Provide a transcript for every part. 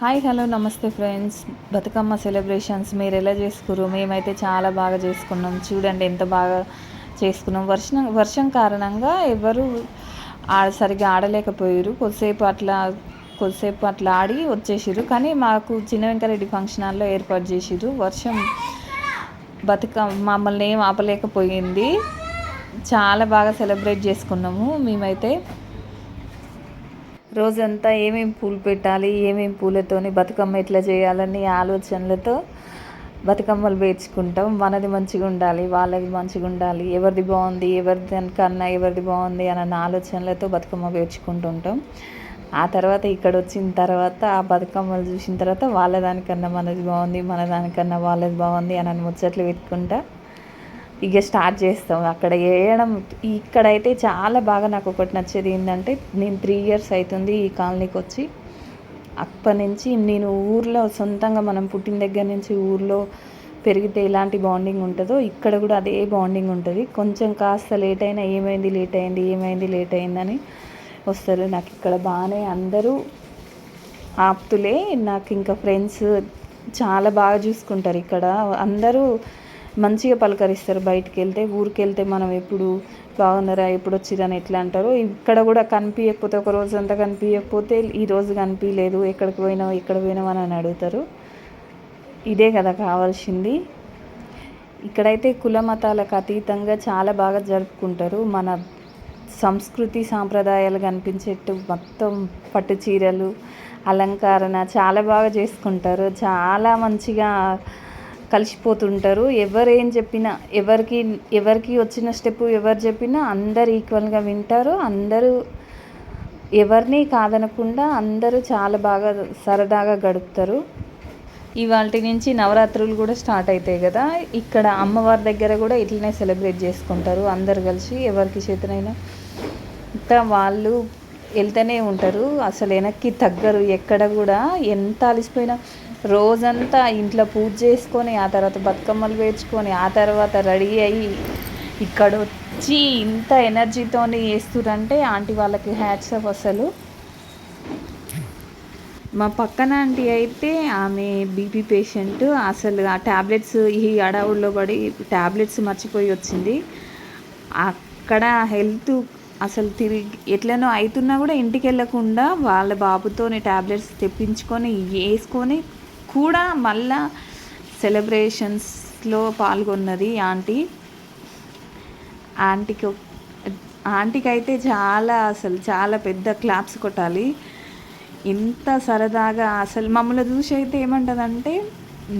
Hi hello నమస్తే friends. Bathukamma celebrations మీరు ఎలా చేసుకురు? మేమైతే చాలా బాగా చేసుకున్నాం. చూడండి ఎంత బాగా చేసుకున్నాం. వర్షం వర్షం కారణంగా ఎవరు ఆడ సరిగ్గా ఆడలేకపోయారు. కొద్దిసేపు అట్లా కొద్దిసేపు అట్లా ఆడి వచ్చేసారు కానీ మాకు చిన్న వెంకరెడ్డి ఫంక్షన్ హాల్లో ఏర్పాటు చేసిర్రు. వర్షం బతుకమ్మ మమ్మల్ని ఏం ఆపలేకపోయింది. చాలా బాగా సెలబ్రేట్ చేసుకున్నాము మేమైతే. రోజంతా ఏమేమి పూలు పెట్టాలి ఏమేమి పూలతోని బతుకమ్మ ఎట్లా చేయాలని ఆలోచనలతో బతుకమ్మలు పేర్చుకుంటాం. మనది మంచిగా ఉండాలి వాళ్ళది మంచిగా ఉండాలి ఎవరిది బాగుంది ఎవరిది కన్నా ఎవరిది బాగుంది అన్న ఆలోచనలతో బతుకమ్మ పేర్చుకుంటుంటాం. ఆ తర్వాత ఇక్కడ వచ్చిన తర్వాత ఆ బతుకమ్మలు చూసిన తర్వాత వాళ్ళ దానికన్నా మనది బాగుంది మన దానికన్నా వాళ్ళది బాగుంది అని ముచ్చట్లు పెట్టుకుంటా ఇక స్టార్ట్ చేస్తాం. అక్కడ వేయడం ఇక్కడైతే చాలా బాగా నాకు ఒకటి నచ్చేది ఏంటంటే నేను త్రీ ఇయర్స్ అవుతుంది ఈ కాలనీకి వచ్చి. అప్పటి నుంచి నేను ఊర్లో సొంతంగా మనం పుట్టిన దగ్గర నుంచి ఊర్లో పెరిగితే ఎలాంటి బాండింగ్ ఉంటుందో ఇక్కడ కూడా అదే బాండింగ్ ఉంటుంది. కొంచెం కాస్త లేట్ అయినా ఏమైంది లేట్ అయింది ఏమైంది లేట్ అయిందని వస్తారు. నాకు ఇక్కడ బాగానే అందరూ ఆప్తులే. నాకు ఇంకా ఫ్రెండ్స్ చాలా బాగా చూసుకుంటారు ఇక్కడ. అందరూ మంచిగా పలకరిస్తారు. బయటికి వెళ్తే ఊరికి వెళ్తే మనం ఎప్పుడు బాగున్నారా ఎప్పుడు వచ్చిరని ఎట్లా అంటారు. ఇక్కడ కూడా కనిపించకపోతే ఒక రోజు అంతా కనిపించకపోతే ఈ రోజు కనిపించలేదు ఎక్కడికి పోయినావు ఎక్కడ పోయినావు అని అడుగుతారు. ఇదే కదా కావాల్సింది. ఇక్కడైతే కుల మతాలకు అతీతంగా చాలా బాగా జరుపుకుంటారు. మన సంస్కృతి సాంప్రదాయాలు కనిపించేట్టు మొత్తం పట్టు చీరలు అలంకరణ చాలా బాగా చేసుకుంటారు. చాలా మంచిగా కలిసిపోతుంటారు. ఎవరు ఏం చెప్పినా ఎవరికి ఎవరికి వచ్చిన స్టెప్ ఎవరు చెప్పినా అందరు ఈక్వల్గా వింటారు. అందరూ ఎవరిని కాదనకుండా అందరూ చాలా బాగా సరదాగా గడుపుతారు. ఇవాళ నుంచి నవరాత్రులు కూడా స్టార్ట్ అవుతాయి కదా. ఇక్కడ అమ్మవారి దగ్గర కూడా ఇట్లనే సెలబ్రేట్ చేసుకుంటారు. అందరు కలిసి ఎవరికి చేతనైనా. ఇంకా వాళ్ళు వెళ్తూనే ఉంటారు. అసలు వెనక్కి తగ్గరు. ఎక్కడ కూడా ఎంత అలసిపోయినా రోజంతా ఇంట్లో పూజ చేసుకొని ఆ తర్వాత బతుకమ్మలు వేర్చుకొని ఆ తర్వాత రెడీ అయ్యి ఇక్కడ వచ్చి ఇంత ఎనర్జీతో వేస్తురంటే ఆంటీ వాళ్ళకి హ్యాట్స్ ఆఫ్ అసలు. మా పక్కన ఆంటీ అయితే ఆమె బీపీ పేషెంట్ అసలు ఆ ట్యాబ్లెట్స్ ఈ అడవుల్లో పడి ట్యాబ్లెట్స్ మర్చిపోయి వచ్చింది. అక్కడ హెల్త్ అసలు తిరిగి ఎట్లనో అవుతున్నా కూడా ఇంటికి వెళ్ళకుండా వాళ్ళ బాబుతోని ట్యాబ్లెట్స్ తెప్పించుకొని వేసుకొని కూడా మళ్ళా సెలబ్రేషన్స్లో పాల్గొన్నది ఆంటీ. ఆంటీకి ఆంటీకి అయితే చాలా అసలు చాలా పెద్ద క్లాప్స్ కొట్టాలి. ఇంత సరదాగా అసలు మమ్మల్ని చూసి అయితే ఏమంటుందంటే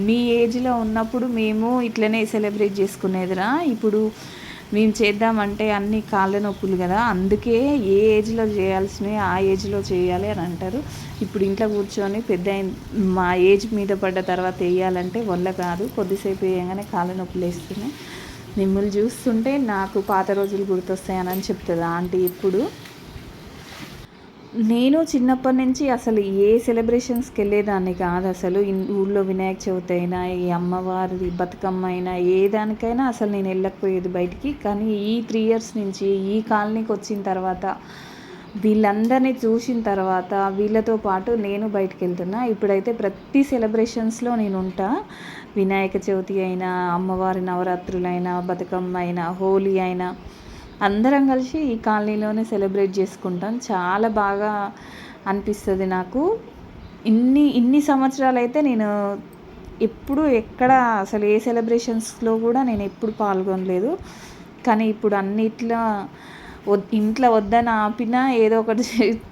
మీ ఏజ్లో ఉన్నప్పుడు మేము ఇట్లనే సెలబ్రేట్ చేసుకునేదిరా ఇప్పుడు మేము చేద్దామంటే అన్ని కాళ్ళ నొప్పులు కదా అందుకే ఏ ఏజ్లో చేయాల్సినవి ఆ ఏజ్లో చేయాలి అని అంటారు. ఇప్పుడు ఇంట్లో కూర్చొని పెద్ద మా ఏజ్ మీద పడ్డ తర్వాత వేయాలంటే వల్ల కాదు. కొద్దిసేపు వేయగానే కాళ్ళ నొప్పులు వేస్తున్నాయి. మిమ్మల్ని చూస్తుంటే నాకు పాత రోజులు గుర్తొస్తాయని చెప్తుంది ఆంటీ ఇప్పుడు నేను చిన్నప్పటి నుంచి అసలు ఏ సెలబ్రేషన్స్కి వెళ్ళేదాన్ని కాదు. అసలు ఊళ్ళో వినాయక చవితి అయినా ఈ అమ్మవారి బతుకమ్మ అయినా ఏ దానికైనా అసలు నేను వెళ్ళకపోయేది బయటికి. కానీ ఈ త్రీ ఇయర్స్ నుంచి ఈ కాలనీకి వచ్చిన తర్వాత వీళ్ళందరినీ చూసిన తర్వాత వీళ్ళతో పాటు నేను బయటకు వెళ్తున్నా. ఇప్పుడైతే ప్రతి సెలబ్రేషన్స్లో నేను ఉంటా. వినాయక చవితి అయినా అమ్మవారి నవరాత్రులైనా బతుకమ్మ అయినా హోలీ అయినా అందరం కలిసి ఈ కాలనీలోనే సెలబ్రేట్ చేసుకుంటాం. చాలా బాగా అనిపిస్తుంది నాకు. ఇన్ని ఇన్ని సంవత్సరాలు అయితే నేను ఎప్పుడు ఎక్కడ అసలు ఏ సెలబ్రేషన్స్లో కూడా నేను ఎప్పుడు పాల్గొనలేదు. కానీ ఇప్పుడు అన్నిట్లో ఇంట్లో వద్దని ఆపినా ఏదో ఒకటి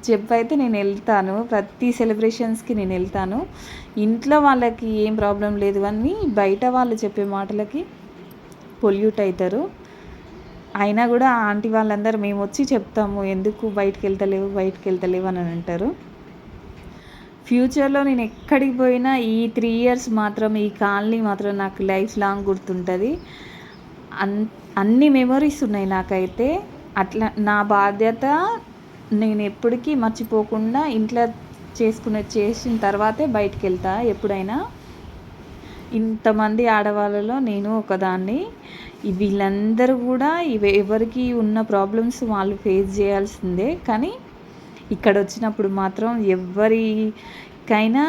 చెప్పైతే నేను వెళ్తాను. ప్రతి సెలబ్రేషన్స్కి నేను వెళ్తాను. ఇంట్లో వాళ్ళకి ఏం ప్రాబ్లం లేదు. అని బయట వాళ్ళు చెప్పే మాటలకి పొల్యూట్ అవుతారు అయినా కూడా ఆంటీ వాళ్ళందరూ మేము వచ్చి చెప్తాము ఎందుకు బయటకు వెళ్తలేవు బయటకు వెళ్తలేవు అని అంటారు. ఫ్యూచర్లో నేను ఎక్కడికి పోయినా ఈ త్రీ ఇయర్స్ మాత్రం ఈ కాలనీ మాత్రం నాకు లైఫ్ లాంగ్ గుర్తుంటుంది. అన్ అన్ని మెమొరీస్ ఉన్నాయి నాకైతే. అట్లా నా బాధ్యత నేను ఎప్పటికీ మర్చిపోకుండా ఇంట్లో చేసుకునే చేసిన తర్వాతే బయటికి వెళ్తా ఎప్పుడైనా. ఇంతమంది ఆడవాళ్ళలో నేను ఒకదాన్ని. వీళ్ళందరూ కూడా ఇవి ఎవరికి ఉన్న ప్రాబ్లమ్స్ వాళ్ళు ఫేస్ చేయాల్సిందే. కానీ ఇక్కడ వచ్చినప్పుడు మాత్రం ఎవరికైనా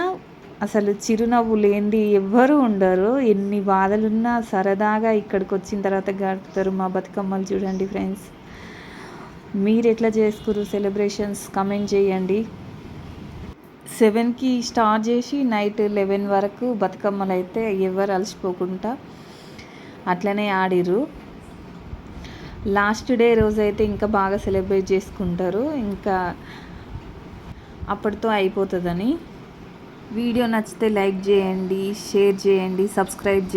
అసలు చిరునవ్వు లేనిది ఎవ్వరు ఉండరు. ఎన్ని బాధలున్నా సరదాగా ఇక్కడికి వచ్చిన తర్వాత గడుపుతారు మా బతుకమ్మలు చూడండి ఫ్రెండ్స్ మీరు ఎట్లా చేసుకురు సెలబ్రేషన్స్ కమెంట్ చేయండి. సెవెన్కి స్టార్ట్ చేసి నైట్ లెవెన్ వరకు బతుకమ్మలు అయితే ఎవరు అలసిపోకుండా అట్లనే ఆడిర్రు. లాస్ట్ డే రోజు అయితే ఇంకా బాగా సెలబ్రేట్ చేసుకుంటారు. ఇంకా అప్పటితో అయిపోతుందని. వీడియో నచ్చితే లైక్ చేయండి షేర్ చేయండి సబ్స్క్రైబ్ చేయండి.